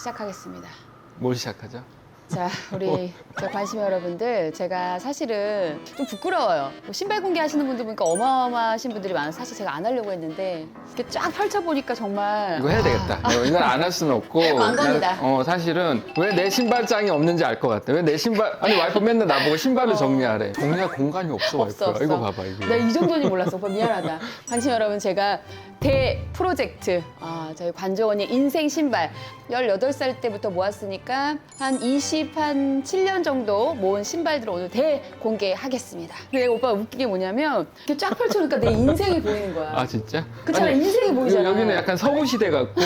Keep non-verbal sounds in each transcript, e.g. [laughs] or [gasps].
시작하겠습니다. 뭘 시작하죠? 자, 우리 저 관심 여러분들, 제가 사실은 좀 부끄러워요. 뭐 신발 공개하시는 분들 보니까 어마어마하신 분들이 많아서 사실 제가 안 하려고 했는데 이렇게 쫙 펼쳐보니까 정말 이거 해야 되겠다. 아, 이거 이건 안 할 수는 없고. [laughs] 광고입니다. 난, 어 사실은 왜 내 신발장이 없는지 알 것 같아. 왜 내 신발 아니 와이프 맨날 나보고 신발을 정리하래. 정리할 공간이 없어 어. 없어. 없어. 이거 봐봐 이게. 나이 정도는 몰랐어. 오빠 미안하다. 관심 여러분, 제가 대 프로젝트, 아, 저희 관조원의 인생 신발. 18살 때부터 모았으니까 한 20, 한 7년 정도 모은 신발들을 오늘 대 공개하겠습니다. 근데 오빠 웃긴 게 뭐냐면 이렇게 쫙 펼쳐놓으니까 내 인생이 보이는 거야. 아 진짜? 그렇잖아, 아니, 인생이 보이잖아. 여- 여기는 약간 서구 시대 같고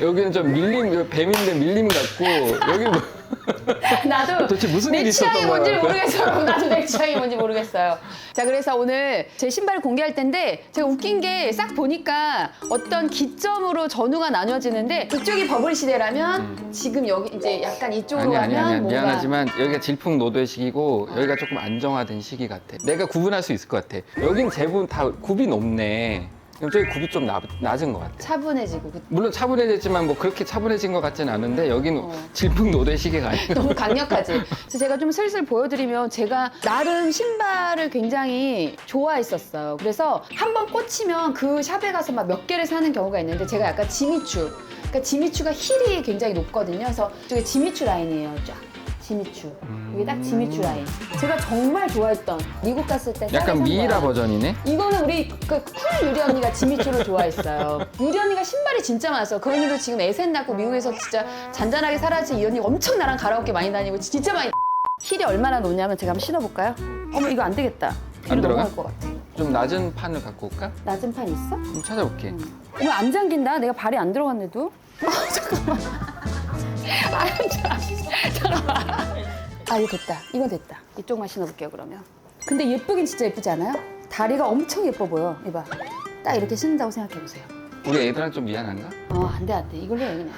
여기는 좀 밀림 뱀인데 밀림 같고 여기 뭐 [laughs] 나도 도대체 무슨 내 일이 있었던 취향이 거야? 뭔지 모르겠어요. [laughs] 나도 내 취향이 뭔지 모르겠어요. 자, 그래서 오늘 제 신발을 공개할 텐데 제가 웃긴 게 싹 보니까 어떤 기점으로 전후가 나뉘어지는데 이쪽이 버블 시대라면 지금 여기 이제 약간 이쪽으로 음. 아니 아니 가면 아니 뭔가 미안하지만 여기가 질풍노도의 시기고 여기가 조금 안정화된 시기 같아. 내가 구분할 수 있을 것 같아. 여긴 대부분 다 굽이 높네. 그럼 저기 굽이 좀 낮, 낮은 것 같아. 차분해지고 그- 물론 차분해졌지만 뭐 그렇게 차분해진 것 같지는 않은데 여기는 어. 질풍노도의 시기가 아니고 너무 강력하지. 그래서 제가 좀 슬슬 보여드리면 제가 나름 신발을 굉장히 좋아했었어요. 그래서 한 번 꽂히면 그 샵에 가서 막 몇 개를 사는 경우가 있는데 제가 약간 지미추. 그러니까 지미추가 힐이 굉장히 높거든요. 그래서 이게 지미추 라인이에요. 쫙. 지미추. 이게 딱 지미추 라인. 제가 정말 좋아했던 미국 갔을 때 약간 산 미이라. 버전이네. 이거는 우리 그 쿨 유리 언니가 지미추를 좋아했어요. 유리 언니가 신발이 진짜 많았어. 그 언니도 지금 애셋 낳고 미국에서 진짜 잔잔하게 살았지. 이 언니 엄청 나랑 가라오케 많이 다니고 진짜 많이. 힐이 얼마나 놓냐면 제가 한번 신어볼까요? 어머 이거 안 되겠다. 안 들어가? 넘어갈 것 같아. 좀 낮은 판을 갖고 올까? 낮은 판 있어? 좀 찾아볼게. 어머 안 잠긴다. 내가 발이 안 들어갔네도. 아 [laughs] 잠깐만. 아 잠깐만. 잠깐만. 아 이거 됐다. 이건 됐다. 이쪽만 신어볼게요 그러면. 근데 예쁘긴 진짜 예쁘지 않아요? 다리가 엄청 예뻐 보여. 이봐. 딱 이렇게 신는다고 생각해 보세요. 우리 애들한테 좀 미안한가? 어, 안 돼, 안 돼. 이걸로 해, 그냥.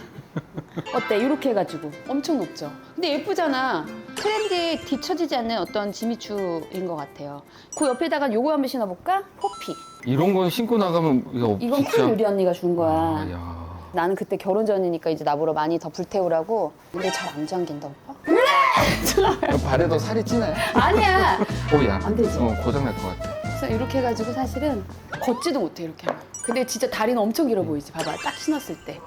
어때? 이렇게 해가지고. 엄청 높죠? 근데 예쁘잖아. 트렌드에 뒤처지지 않는 어떤 지미추인 것 같아요. 그 옆에다가 요거 한번 신어볼까? 호피. 이런 건 신고 나가면 이거 이건 진짜. 쿨 유리 언니가 준 거야. 아, 야. 나는 그때 결혼 전이니까 이제 나보러 많이 더 불태우라고. 근데 잘 안 잠긴다, 오빠? 너 발에 더 살이 찌네. 아니야! 오야. 안 되지. 어, 고장 날 것 같아. 그래서 이렇게 해가지고 사실은 걷지도 못해, 이렇게 하면. 근데 진짜 다리는 엄청 길어 보이지. 봐봐. 딱 신었을 때.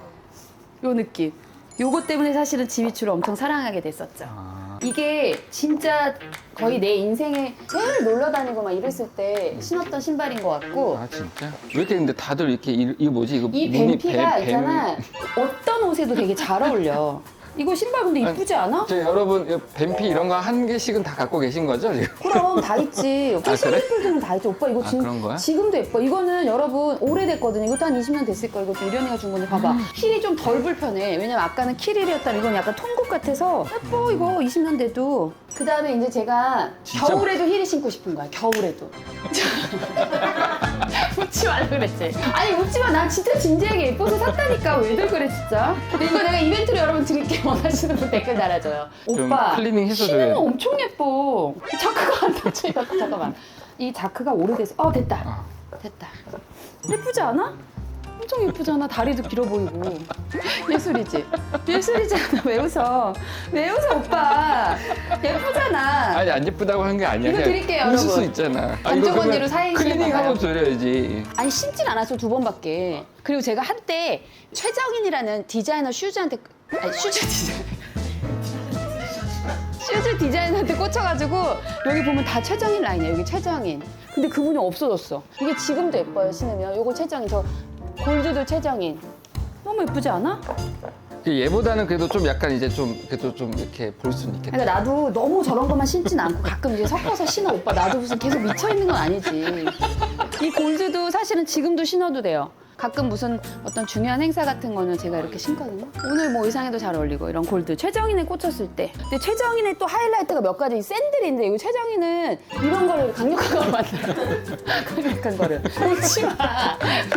요 느낌. 요거 때문에 사실은 지미추를 엄청 사랑하게 됐었죠. 아, 이게 진짜 거의 내 인생에 제일 놀러 다니고 막 이랬을 때 신었던 신발인 것 같고 아 진짜? 왜 이렇게 근데 다들 이렇게 이, 이거 뭐지? 이거 이 뱀피가 뱀- 있잖아 어떤 옷에도 되게 잘 어울려 이거 신발 근데 이쁘지 않아? 저 여러분 뱀피 이런 거 한 개씩은 다 갖고 계신 거죠? 지금? 그럼 다 있지 [laughs] 패션 그래? 샘플들은 다 있지 오빠 이거 아, 지금, 그런 거야? 지금도 예뻐 이거는 여러분 오래됐거든요 이것도 한 20년 됐을 거예요 이거 유련이가 준 건데 봐봐 음. 힐이 좀 덜 불편해 왜냐면 아까는 키릴이었다면 이건 약간 통굽 같아서 예뻐 이거 20년 돼도 그 다음에 이제 제가 진짜? 겨울에도 힐이 신고 싶은 거야 겨울에도 [laughs] [laughs] [laughs] 웃지 말라 그랬지. 아니 웃지 마난 진짜 진지하게 예뻐서 샀다니까. 왜들 그래 진짜? 근데 이거 내가 이벤트로 여러분 드릴게 원하시는 분 댓글 달아줘요. 좀 오빠 클리닝 해서 신으면. 엄청 예뻐. 자크가 안 닫혀 잠깐만. 이 자크가 오래돼서 어 됐다. 아. 됐다. 예쁘지 않아? 엄청 예쁘잖아. 다리도 길어 보이고. 예술이지. 않아. 왜 웃어 왜 웃어 오빠. 예쁘잖아. 아니 안 예쁘다고 한 게 아니야. 이거 그냥 드릴게요, 웃을 여러분. 수 있잖아. 아, 이거 그러면 언니로 사인 클리닝 하고 해봐요. 드려야지. 아니 신진 않았어. 두 번밖에. 그리고 제가 한때 최정인이라는 디자이너 슈즈한테 아니 슈즈 디자이너. 슈즈 디자이너한테 꽂혀가지고 여기 보면 다 최정인 라인이에요. 여기 최정인. 근데 그분이 없어졌어. 이게 지금도 예뻐요 신으면. 요거 최정인. 저 골드도 최정인 너무 예쁘지 않아? 그 얘보다는 그래도 좀 약간 이제 좀 그래도 좀 이렇게 볼 수는 있겠다. 그러니까 나도 너무 저런 것만 신진 않고 가끔 이제 섞어서 신어 오빠 나도 무슨 계속 미쳐 있는 건 아니지 이 골드도 사실은 지금도 신어도 돼요 가끔 무슨 어떤 중요한 행사 같은 거는 제가 이렇게 신거든요. 오늘 뭐 의상에도 잘 어울리고 이런 골드. 최정인에 꽂혔을 때. 근데 최정인의 또 하이라이트가 몇 가지 이 샌들인데 이거 최정인은 이런 거를 강력한 걸 만들어. [laughs] 강력한 거를. 웃지 마.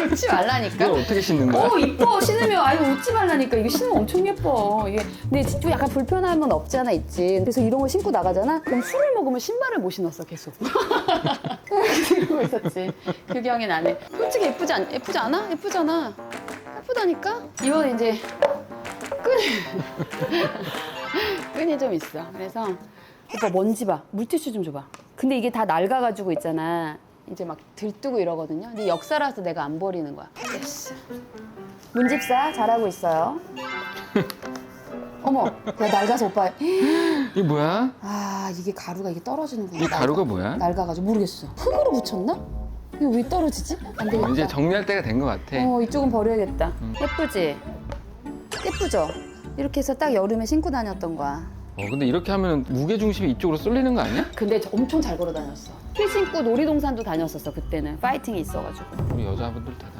웃지 말라니까. 이걸 어떻게 신는 거야? 어 이뻐. 신으면. 아유 웃지 말라니까. 이게 신으면 엄청 예뻐. 이게 근데 좀 약간 불편한 건 없지 않아 있지. 그래서 이런 걸 신고 나가잖아? 그럼 술을 먹으면 신발을 못 신었어 계속 [laughs] 그러고 있었지 그 기억이 나네 솔직히 예쁘지 않 예쁘지 않아 예쁘잖아 예쁘다니까 이건 이제 끝 [laughs] 끈이 좀 있어. 그래서 오빠 먼지 봐. 물티슈 좀 줘봐. 근데 이게 다 낡아가지고 있잖아. 이제 막 들뜨고 이러거든요. 근데 역사라서 내가 안 버리는 거야. 됐어. 문집사 잘하고 있어요. 어머, 야 낡아서 오빠. 이게 뭐야? 아 이게 가루가 이게 떨어지는구나. 이 가루가 뭐야? 낡아가지고 모르겠어. 흙으로 붙였나? 이거 왜 떨어지지? 안 되겠다. 이제 정리할 때가 된 것 같아. 어 이쪽은 버려야겠다. 예쁘지? 예쁘죠? 이렇게 해서 딱 여름에 신고 다녔던 거야. 어, 근데 이렇게 하면 무게 중심이 이쪽으로 쏠리는 거 아니야? 근데 저 엄청 잘 걸어 다녔어. 힐 신고 놀이동산도 다녔었어 그때는 파이팅이 있어가지고. 우리 여자분들 대단하다.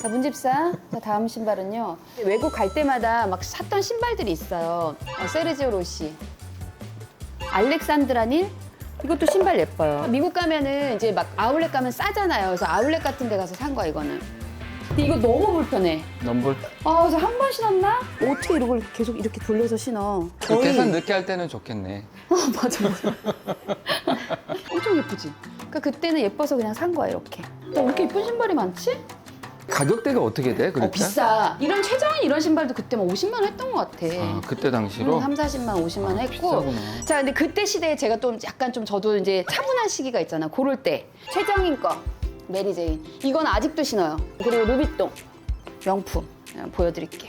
자 문집사. 자 다음 신발은요. 외국 갈 때마다 막 샀던 신발들이 있어요. 어, 세르지오 로시, 알렉산드라닌. 이것도 신발 예뻐요. 미국 가면은 이제 막 아울렛 가면 싸잖아요. 그래서 아울렛 같은 데 가서 산 거야 이거는. 근데 이거 너무 불편해. 넘볼. 아, 저한번 신었나? 어떻게 이걸 계속 이렇게 돌려서 신어? 그 계산 늦게 할 때는 좋겠네. 어, 맞아, 맞아. [laughs] 엄청 예쁘지? 그러니까 그때는 예뻐서 그냥 산 거야, 이렇게. 너 이렇게 예쁜 신발이 많지? 가격대가 어떻게 돼? 어, 그러니까? 비싸. 이런 최저인 이런 신발도 그때 막 50만 원 했던 것 같아. 아, 그때 당시로? 음, 3, 40만, 50만 원 아, 했고. 비싸구나. 자, 근데 그때 시대에 제가 좀 약간 좀 저도 이제 차분한 시기가 있잖아. 고를 때. 최정인 거, 메리제인. 이건 아직도 신어요. 그리고 루비똥. 명품. 그냥 보여드릴게.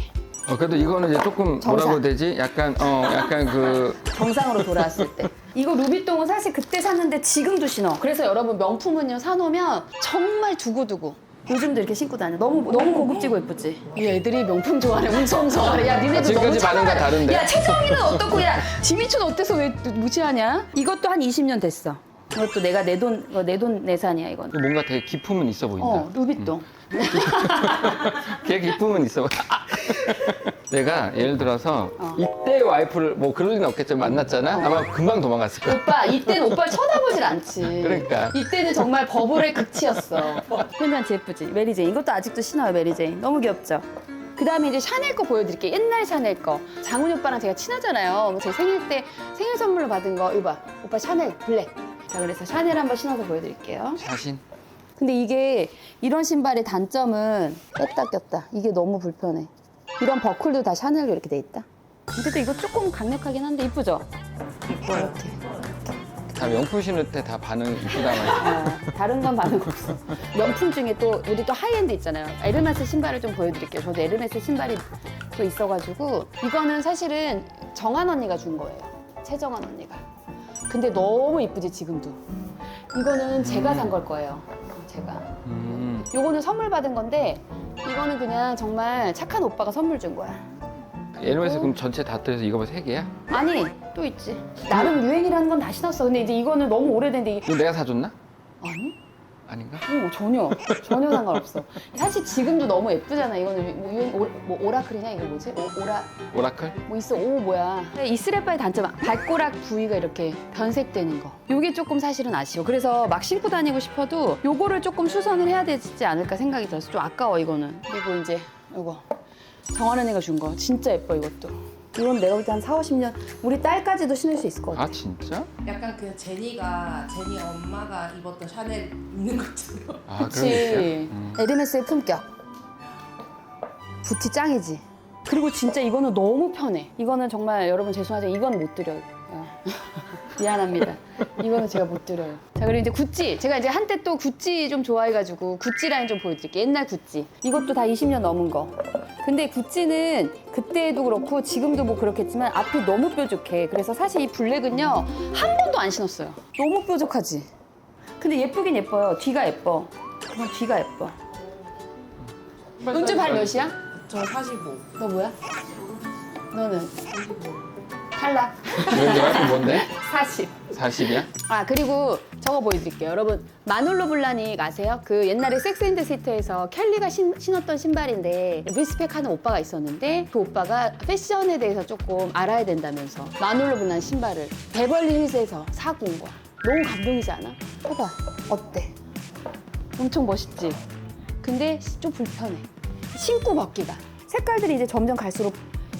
어, 그래도 이거는 이제 조금 정상. 뭐라고 해야 되지? 약간, 어, 약간 그, [laughs] 정상으로 돌아왔을 때. 이거 루비똥은 사실 그때 샀는데 지금도 신어. 그래서 여러분 명품은요 사놓으면 정말 두고두고. 요즘도 이렇게 신고 다녀. 너무 너무 고급지고 예쁘지. 이 애들이 명품 좋아하네, 웅성 좋아하네. 야 니네도 너무 지금까지 반응과 차별해. 다른데. 야 최정이는 어떻고 야 지미춘 어때서 왜 무시하냐? 이것도 한 20년 됐어. 이것도 내가 내 돈 내 돈 내산이야 이건. 뭔가 되게 기품은 있어 보인다. 어 루비똥. [laughs] 걔 기쁨은 있어. [laughs] 내가 예를 들어서 어. 이때 와이프를 뭐 그럴 리는 없겠지만 만났잖아. 아마 금방 도망갔을 거야. 오빠 이때는 오빠를 쳐다보질 않지. 그러니까. 이때는 정말 버블의 극치였어. [laughs] 펜던트 예쁘지? 메리제인 이것도 아직도 신어요 메리제인. 너무 귀엽죠? 그 다음에 이제 샤넬 거 보여드릴게요. 옛날 샤넬 거. 장훈이 오빠랑 제가 친하잖아요. 제 생일 때 생일 선물로 받은 거 이거 봐. 오빠 샤넬 블랙. 자 그래서 샤넬 한번 신어서 보여드릴게요. 자신. 근데 이게 이런 신발의 단점은 뺐다 꼈다. 이게 너무 불편해. 이런 버클도 다 샤넬로 이렇게 돼 있다. 근데 이거 조금 강력하긴 한데 이쁘죠? 이뻐 이렇게. 다 명품 신을 때 다 반응 이쁘다만. 아, 다른 건 반응 없어. 명품 중에 또 우리 또 하이엔드 있잖아요. 에르메스 신발을 좀 보여드릴게요. 저도 에르메스 신발이 또 있어가지고 이거는 사실은 정한 언니가 준 거예요. 최정한 언니가. 근데 너무 이쁘지 지금도. 이거는 제가 산 걸 거예요. 제가. 음. 요거는 선물 받은 건데 이거는 그냥 정말 착한 오빠가 선물 준 거야. 에르메스 그럼 전체 다 들어서 이거 봐세 개야? 아니 또 있지. 나름 유행이라는 건 다 신었어. 근데 이제 이거는 너무 오래된데 이게 내가 사줬나? 아니? 아닌가? 어, 전혀 전혀 상관없어. 사실 지금도 너무 예쁘잖아. 이거는 뭐, 유행, 오, 뭐 오라클이냐 이거 뭐지? 오, 오라 오라클? 뭐 있어? 오 뭐야? 이 스레바의 단점 발꼬락 부위가 이렇게 변색되는 거. 요게 조금 사실은 아쉬워. 그래서 막 신고 다니고 싶어도 요거를 조금 수선을 해야 되지 않을까 생각이 들어서 좀 아까워 이거는. 그리고 이제 요거 정한 언니가 준 거 진짜 예뻐 이것도. 이건 내가 볼 때 한 4, 50년 우리 딸까지도 신을 수 있을 것 같아. 아 진짜? 약간 그 제니가 제니 엄마가 입었던 샤넬 입는 것처럼 아 그런 게 그치. 있어요? 음. 에르메스의 품격. 부티 짱이지. 그리고 진짜 이거는 너무 편해. 이거는 정말 여러분 죄송하지만 이건 못 드려요. [laughs] 미안합니다. 이거는 제가 못 드려요. 자, 그리고 이제 구찌. 제가 이제 한때 또 구찌 좀 좋아해가지고 구찌 라인 좀 보여드릴게요. 옛날 구찌. 이것도 다 20년 넘은 거. 근데 구찌는 그때도 그렇고 지금도 뭐 그렇겠지만 앞이 너무 뾰족해. 그래서 사실 이 블랙은요, 한 번도 안 신었어요. 너무 뾰족하지? 근데 예쁘긴 예뻐요. 뒤가 예뻐. 그건 뒤가 예뻐. 은주 발 몇이야? 저 45. 너 뭐야? 너는? 탈락. 왜 와이프 뭔데? 40. 40이야? 아 그리고 저거 보여드릴게요. 여러분 마놀로 블라닉 아세요? 그 옛날에 섹스앤드 시트에서 켈리가 신, 신었던 신발인데 리스펙하는 오빠가 있었는데 그 오빠가 패션에 대해서 조금 알아야 된다면서 마놀로 블라닉 신발을 베벌리 힐스에서 사고 온 거야. 너무 감동이지 않아? 봐봐 어때? 엄청 멋있지? 근데 좀 불편해. 신고 벗기가. 색깔들이 이제 점점 갈수록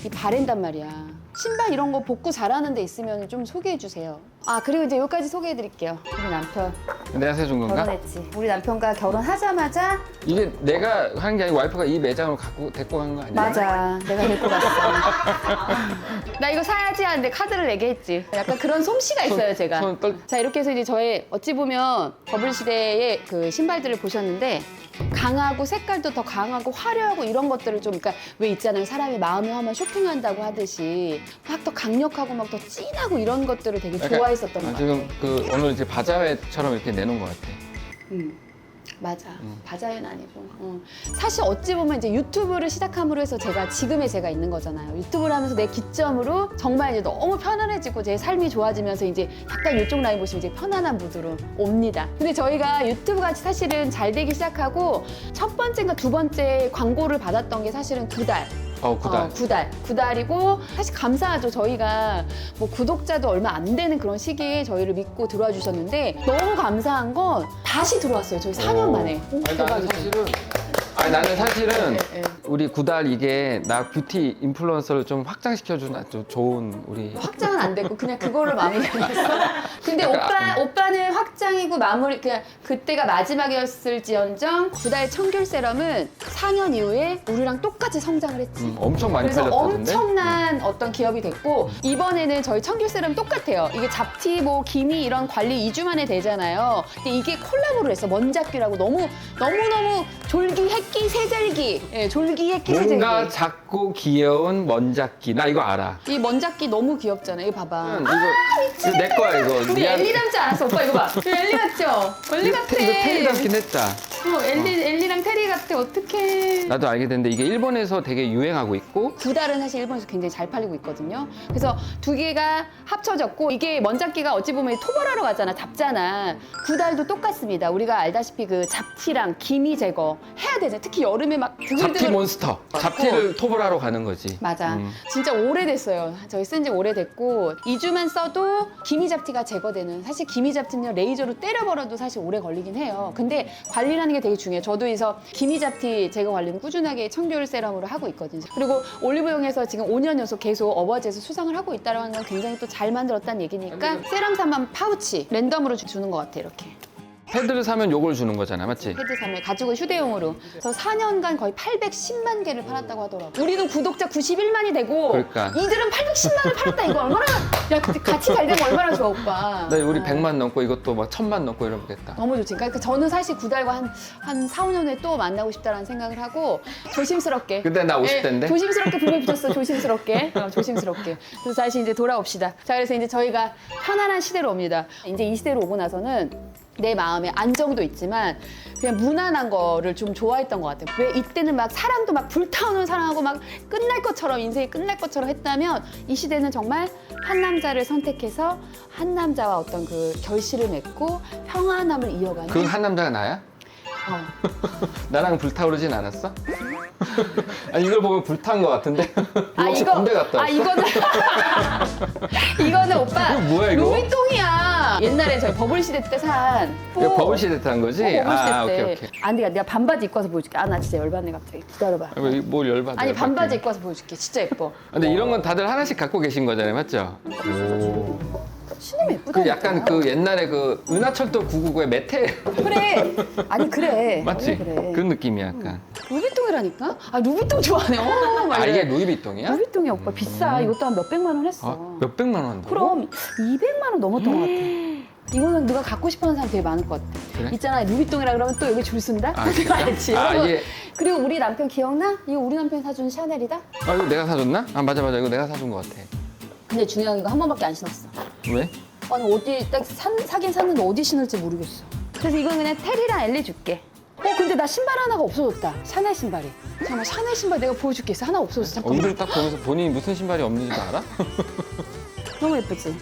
이 바랜단 말이야. 신발 이런 거 복구 잘하는 데 있으면 좀 소개해 주세요. 아 그리고 이제 여기까지 소개해 드릴게요. 우리 남편 내가 세준 건가? 결혼했지. 우리 남편과 결혼하자마자 이게 내가 하는 게 아니고 와이프가 이 매장으로 갖고 데리고 간 거 아니야? 맞아. 내가 데리고 갔어. [laughs] 나 이거 사야지 하는데 카드를 내게 했지. 약간 그런 솜씨가 있어요, 제가. 손 떨. 자, 이렇게 해서 이제 저의 어찌 보면 버블 시대의 그 신발들을 보셨는데 강하고 색깔도 더 강하고 화려하고 이런 것들을 좀 그러니까 왜 있잖아요. 사람이 마음이 하면 쇼핑한다고 하듯이 막 더 강력하고 막 더 진하고 이런 것들을 되게 약간- 좋아했었던 아, 것 같아요. 지금 그 오늘 이제 바자회처럼 이렇게 내놓은 것 같아. 음. 맞아. 음. 바자회는 아니고. 어. 사실 어찌 보면 이제 유튜브를 시작함으로 해서 제가 지금의 제가 있는 거잖아요. 유튜브를 하면서 내 기점으로 정말 이제 너무 편안해지고 제 삶이 좋아지면서 이제 약간 이쪽 라인 보시면 이제 편안한 무드로 옵니다. 근데 저희가 유튜브가 사실은 잘 되기 시작하고 첫 번째인가 두 번째 광고를 받았던 게 사실은 두 달. 어, 구달. 어, 구 달. 구 달이고 사실 감사하죠. 저희가 뭐 구독자도 얼마 안 되는 그런 시기에 저희를 믿고 들어와 주셨는데 너무 감사한 건 다시 들어왔어요. 저희 4년 오. 만에. 오, 아니, 나는 대박이죠. 사실은 아니 나는 사실은 네, 네. 우리 구달 이게 나 뷰티 인플루언서를 좀 확장시켜주는 아주 좋은 우리 확장은 안 됐고 그냥 그걸로 마무리했어. [laughs] 근데 오빠 오빠는 확장이고 마무리 그냥 그때가 마지막이었을지언정 구달 청귤 세럼은 4년 이후에 우리랑 똑같이 성장을 했지. 음, 엄청 많이 그래서 팔렸다던데. 엄청난 어떤 기업이 됐고 이번에는 저희 청귤 세럼 똑같아요. 이게 잡티 뭐 기미 이런 관리 2주 만에 되잖아요. 근데 이게 콜라보를 했어. 먼잡기라고 너무 너무 너무 졸기 했기 세절기. 예, 졸기 했기 세절기. 뭔가 작고 귀여운 먼잡기 나 이거 알아. 이 먼잡기 너무 귀엽잖아. 이거 봐봐. 이거 이거 내 거야 이거. 우리 미안. 엘리 닮지 않았어 오빠 이거 봐 [laughs] 엘리 같죠? 엘리 같아 테- 이거 테리 닮긴 했다. 어, 엘리, 엘리랑 테리 같아 어떡해 나도 알게 됐는데 이게 일본에서 되게 유행하고 있고 두 달은 사실 일본에서 굉장히 잘 팔리고 있거든요 그래서 두 개가 합쳐졌고 이게 먼잡기가 어찌 보면 토벌하러 가잖아 잡잖아 두 달도 똑같습니다 우리가 알다시피 그 잡티랑 기미 제거 해야 되잖아 특히 여름에 막 잡티 드글드글 몬스터. 잡티를 토벌하러 가는 거지. 맞아. 음. 진짜 오래됐어요. 저희 쓴 지 오래됐고 2주만 써도 기미 잡티가 제거 되는 사실 기미 잡티는 레이저로 때려버려도 사실 오래 걸리긴 해요. 근데 관리라는 게 되게 중요해요. 저도 그래서 기미 잡티 제거 관리는 꾸준하게 청귤 세럼으로 하고 있거든요. 그리고 올리브영에서 지금 5년 연속 계속 어워즈에서 수상을 하고 있다는 건 굉장히 또 잘 만들었다는 얘기니까 세럼 사만 파우치 랜덤으로 주- 주는 것 같아 이렇게. 패드를 사면 요걸 주는 거잖아, 맞지? 패드 3을 가지고 휴대용으로 저 4년간 거의 810만 개를 팔았다고 하더라고. 우리는 구독자 91만이 되고 그러니까. 이들은 810만을 팔았다 이거 얼마나 야 같이 잘 되면 얼마나 좋아 오빠. 나 우리 어. 100만 넘고 이것도 막 1000만 넘고 이러겠다. 너무 좋지. 그러니까 저는 사실 구달과 한, 한 4, 5년 후에 또 만나고 싶다라는 생각을 하고 조심스럽게. 근데 나 예, 50대인데? 조심스럽게 불을 붙였어. 조심스럽게. 어, 조심스럽게. 그래서 다시 이제 돌아옵시다. 자, 그래서 이제 저희가 편안한 시대로 옵니다. 이제 이 시대로 오고 나서는 내 마음에 안정도 있지만 그냥 무난한 거를 좀 좋아했던 것 같아요. 왜 이때는 막 사랑도 막 불타오는 사랑하고 막 끝날 것처럼 인생이 끝날 것처럼 했다면 이 시대는 정말 한 남자를 선택해서 한 남자와 어떤 그 결실을 맺고 평안함을 이어가는 그 한 남자가 나야? 어. [laughs] 나랑 불타오르진 않았어? [laughs] 아니 이걸 보면 불탄 것 같은데? [laughs] 아 이거 군대 갔다 왔어? 아 이거는 [laughs] 이거는 오빠 이거 뭐야, 이거? 루이통이야 옛날에 저희 버블 시대 때 산 이거 버블 시대 때한 거지? 어, 버블 시대 아, 때. 오케이, 오케이. 아, 내가 내가 반바지 입고 와서 보여줄게. 아, 나 진짜 열받네 갑자기. 기다려봐. 아, 왜, 뭘 열받아. 아니 열받게. 반바지 입고 와서 보여줄게. 진짜 예뻐. 근데 이런 건 다들 하나씩 갖고 계신 거잖아요, 맞죠? 신으면 예쁘다. 그 약간 그 옛날에 그 은하철도 999의 메테 그래. 아니 그래. [laughs] 맞지? 원래 그래. 그런 느낌이야 약간. 루비통이라니까? 아 루비통 좋아하네. 어, 아. 이게 루이비통이야? 루비통이 오빠 비싸. 이것도 한 몇백만 원 했어. 아, 몇 백만 원 한다고? 그럼 200만 원 넘었던 것 같아. [gasps] 이거는 누가 갖고 싶어하는 사람 되게 많을 것 같아. 그래? 있잖아 루비통이라 그러면 또 여기 줄 쓴다. 아, [laughs] 진짜? 알지? 아, 그리고- 이게- 그리고 우리 남편 기억나? 이거 우리 남편이 사준 샤넬이다. 아 이거 내가 사줬나? 아 맞아 맞아 이거 내가 사준 것 같아. 근데 중요한 거한 번밖에 안 신었어. 왜? 아니 어디 딱 산, 사긴 샀는데 어디 신을지 모르겠어. 그래서 이건 그냥 테리랑 엘리 줄게. 어 근데 나 신발 하나가 없어졌다. 샤넬 신발이. 잠깐만 샤넬 신발 내가 보여줄 게. 있어. 하나 없어졌어. 잠깐만. 얼굴 딱 보면서 본인이 무슨 신발이 없는지도 알아? [laughs] 너무 예쁘지?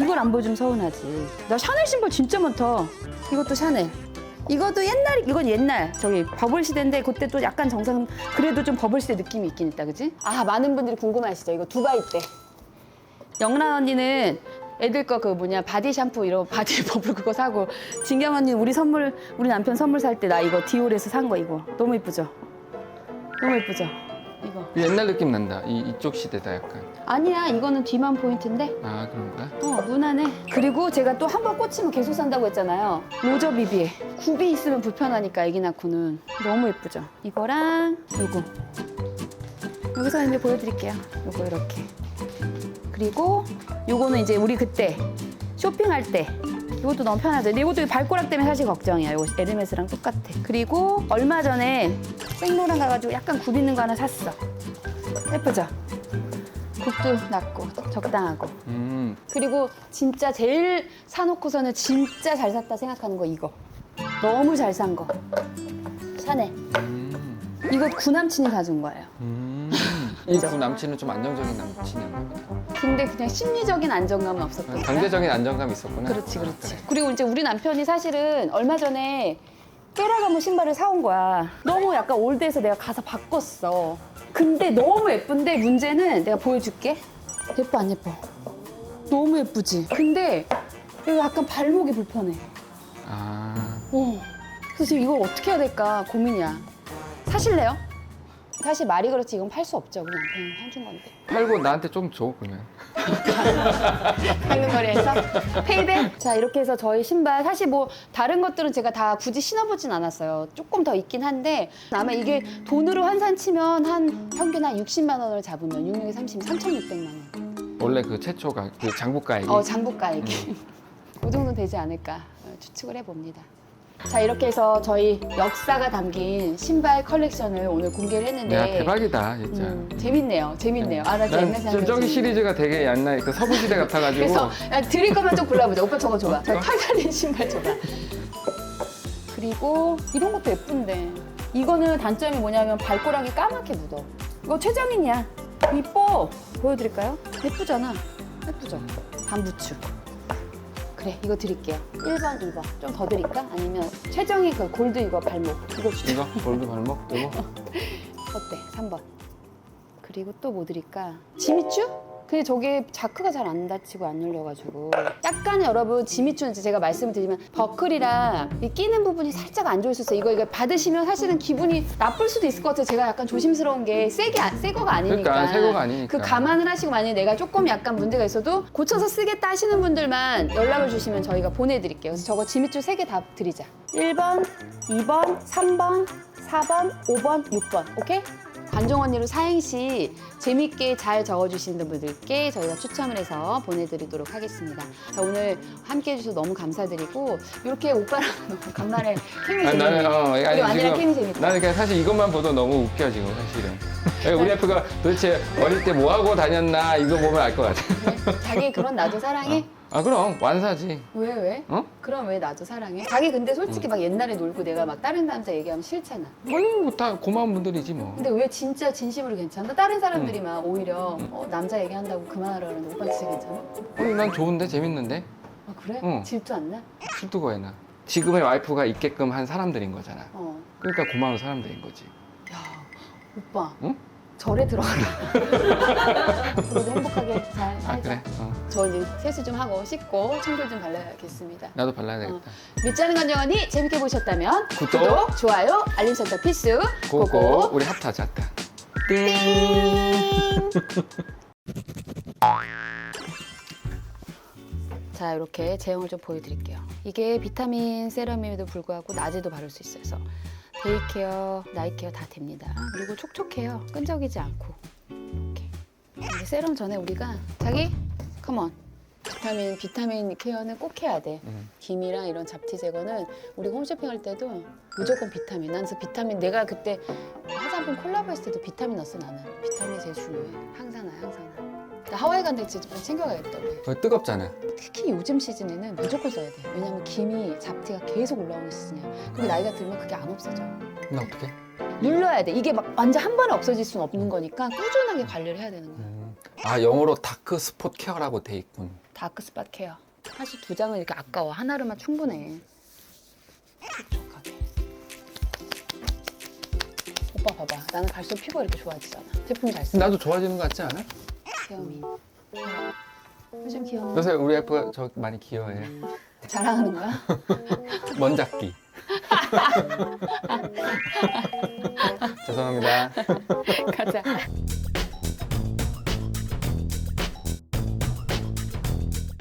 이걸 안 보여주면 서운하지. 나 샤넬 신발 진짜 많다. 이것도 샤넬. 이것도 옛날, 이건 옛날. 저기 버블 시대인데 그때 또 약간 정상, 그래도 좀 버블 시대 느낌이 있긴 있다, 그지? 아, 많은 분들이 궁금하시죠? 이거 두바이 때. 영란 언니는 애들 거 그 뭐냐 바디 샴푸 이런 [laughs] 바디 버블 그거 사고 진경 언니 우리 선물 우리 남편 선물 살 때 나 이거 디올에서 산 거 이거 너무 예쁘죠? 너무 예쁘죠? 이거. 옛날 느낌 난다. 이, 이쪽 시대다 약간. 아니야, 이거는 뒤만 포인트인데. 아 그런 거야? 어, 무난해. 그리고 제가 또 한 번 꽂히면 계속 산다고 했잖아요. 로저 비비에. 굽이 있으면 불편하니까 애기 낳고는. 너무 예쁘죠? 이거랑 요거. 여기서 이제 보여드릴게요. 요거 이렇게. 그리고 요거는 이제 우리 그때 쇼핑할 때 이것도 너무 편하죠. 근데 이것도 발꼬락 때문에 사실 걱정이야. 이거 에르메스랑 똑같아. 그리고 얼마 전에 생로랑 가가지고 약간 굽 있는 거 하나 샀어. 예쁘죠? 굽도 낮고 적당하고. 음. 그리고 진짜 제일 사놓고서는 진짜 잘 샀다 생각하는 거 이거. 너무 잘 산 거. 샤넬. 음. 이거 구남친이 사준 거예요. 음. 이구 남친은 좀 안정적인 남친인가 보다. 근데 그냥 심리적인 안정감은 없었던 거야. 경제적인 안정감이 있었구나. 그렇지, 그렇지. 그리고 이제 우리 남편이 사실은 얼마 전에 깨라가모 신발을 사온 거야. 너무 약간 올드해서 내가 가서 바꿨어. 근데 너무 예쁜데 문제는 내가 보여줄게. 예뻐 안 예뻐? 너무 예쁘지. 근데 이거 약간 발목이 불편해. 아. 어. 그래서 지금 이걸 어떻게 해야 될까 고민이야. 사실래요? 사실 말이 그렇지 이건 팔 수 없죠. 우리 남편이 사준 건데. 팔고 나한테 좀 줘 그러면. [laughs] 방금 거리에서 페이백. 자 이렇게 해서 저희 신발 사실 뭐 다른 것들은 제가 다 굳이 신어보진 않았어요. 조금 더 있긴 한데 아마 이게 돈으로 환산치면 한 평균 한 60만 원을 잡으면 66에 30, 3,600만 원. 원래 그 최초가 그 장부가액이. 어 장부가액이 [laughs] 그 정도 되지 않을까 어, 추측을 해봅니다. 자 이렇게 해서 저희 역사가 담긴 신발 컬렉션을 오늘 공개를 했는데 야 대박이다 진짜. 음, 재밌네요. 재밌네요. 아, 나난 옛날 저- 생각이 저기 시리즈가 되게 옛날 그 서부시대 같아가지고. 그래서 야, 드릴 것만 좀 골라보자. 오빠 저거 줘봐. 저 어? 털 달린 신발 줘봐. 그리고 이런 것도 예쁜데 이거는 단점이 뭐냐면 발꼬락이 까맣게 묻어. 이거 최정인이야. 이뻐. 보여드릴까요? 예쁘잖아. 예쁘죠? 반부추. 그래 이거 드릴게요. 1번, 2번. 좀 더 드릴까? 아니면 최정이 그 골드 이거 발목. 이거 주자. 이거 골드 발목 이거. [laughs] 어때? 3번. 그리고 또 뭐 드릴까? 지미추? 근데 저게 자크가 잘 안 닫히고 안 열려가지고 약간 여러분 지미추는 제가 말씀을 드리면 버클이랑 이 끼는 부분이 살짝 안 좋을 수 있어요. 이거 이거 받으시면 사실은 기분이 나쁠 수도 있을 것 같아요. 제가 약간 조심스러운 게 새게 안- 새 거가 아니니까. 그러니까 새 거가 아니니까. 그 감안을 하시고 만약에 내가 조금 약간 문제가 있어도 고쳐서 쓰겠다 하시는 분들만 연락을 주시면 저희가 보내드릴게요. 그래서 저거 지미추 세 개 다 드리자. 1번, 2번, 3번, 4번, 5번, 6번. 오케이? 관종 언니로 사행시 재밌게 잘 적어주시는 분들께 저희가 추첨을 해서 보내드리도록 하겠습니다. 자, 오늘 함께 해주셔서 너무 감사드리고 이렇게 오빠랑 너무 [laughs] 간만에 케미 재밌네. 나는 어 우리 아니 완이랑 케미 지금 재밌다. 나는 그냥 사실 이것만 보도 너무 웃겨 지금 사실은. 우리 와이프가 도대체 어릴 때 뭐 하고 다녔나 이거 보면 알 것 같아. 네? 자기 그런 나도 사랑해? 아 그럼 완사지. 왜 왜? 어? 그럼 왜 나도 사랑해? 자기 근데 솔직히 막 옛날에 놀고 내가 막 다른 남자 얘기하면 싫잖아. 뭐다 고마운 분들이지 뭐. 근데 왜 진짜 진심으로 괜찮아? 다른 사람들이 막 오히려 어, 남자 얘기한다고 그만하라 그러는데 오빠 진짜 괜찮아? 아니, 난 좋은데 재밌는데 아 그래? 응. 질투 안 나? 술도 해나. 지금의 와이프가 있게끔 한 사람들인 거잖아. 어. 그러니까 고마운 사람들인 거지. 야 오빠 응? 절에 들어가라. [laughs] 행복하게 잘 살자. 아 그래? 어. 저 이제 세수 좀 하고 씻고 청결 좀 발라야겠습니다. 나도 발라야 되겠다. 밑자는 건정언니 재밌게 보셨다면 구독, 좋아요, 알림 설정 필수. 고고 우리 합타자 합타. 띵. 자 이렇게 제형을 좀 보여드릴게요. 이게 비타민 세럼임에도 불구하고 낮에도 바를 수 있어요. 그래서 데이케어, 나이케어 다 됩니다. 그리고 촉촉해요. 끈적이지 않고 이렇게. 이제 세럼 전에 우리가 자기 컴온. 비타민 비타민 케어는 꼭 해야 돼. 음. 김이랑 이런 잡티 제거는 우리 홈쇼핑 할 때도 무조건 비타민. 난 그래서 비타민 내가 그때 화장품 콜라보 했을 때도 비타민 넣었어 나는. 비타민이 제일 중요해. 항산화, 항산화. 나 하와이 간데 진짜 좀 챙겨가야겠다. 거 뜨겁잖아. 특히 요즘 시즌에는 무조건 써야 돼. 왜냐면 김이 잡티가 계속 올라오는 시즌이야. 그리고 나이가 들면 그게 안 없어져. 나 어떻게? 눌러야 돼. 이게 막 완전 한 번에 없어질 수는 없는 거니까 꾸준하게 관리를 해야 되는 거야. 아 영어로 다크 스폿 케어라고 돼 있군. 다크 스팟 케어. 사실 두 장은 이렇게 아까워. 하나로만 충분해. 촉촉하게. 오빠 봐봐. 나는 갈수록 피부가 이렇게 좋아지잖아. 제품 잘 써. 나도 좋아지는 것 같지 않아? 귀여움이. 요즘 귀여워. 요새 우리 와이프가 저 많이 귀여워해. [laughs] 자랑하는 거야? [laughs] 먼잡기. [laughs] 죄송합니다. 가자.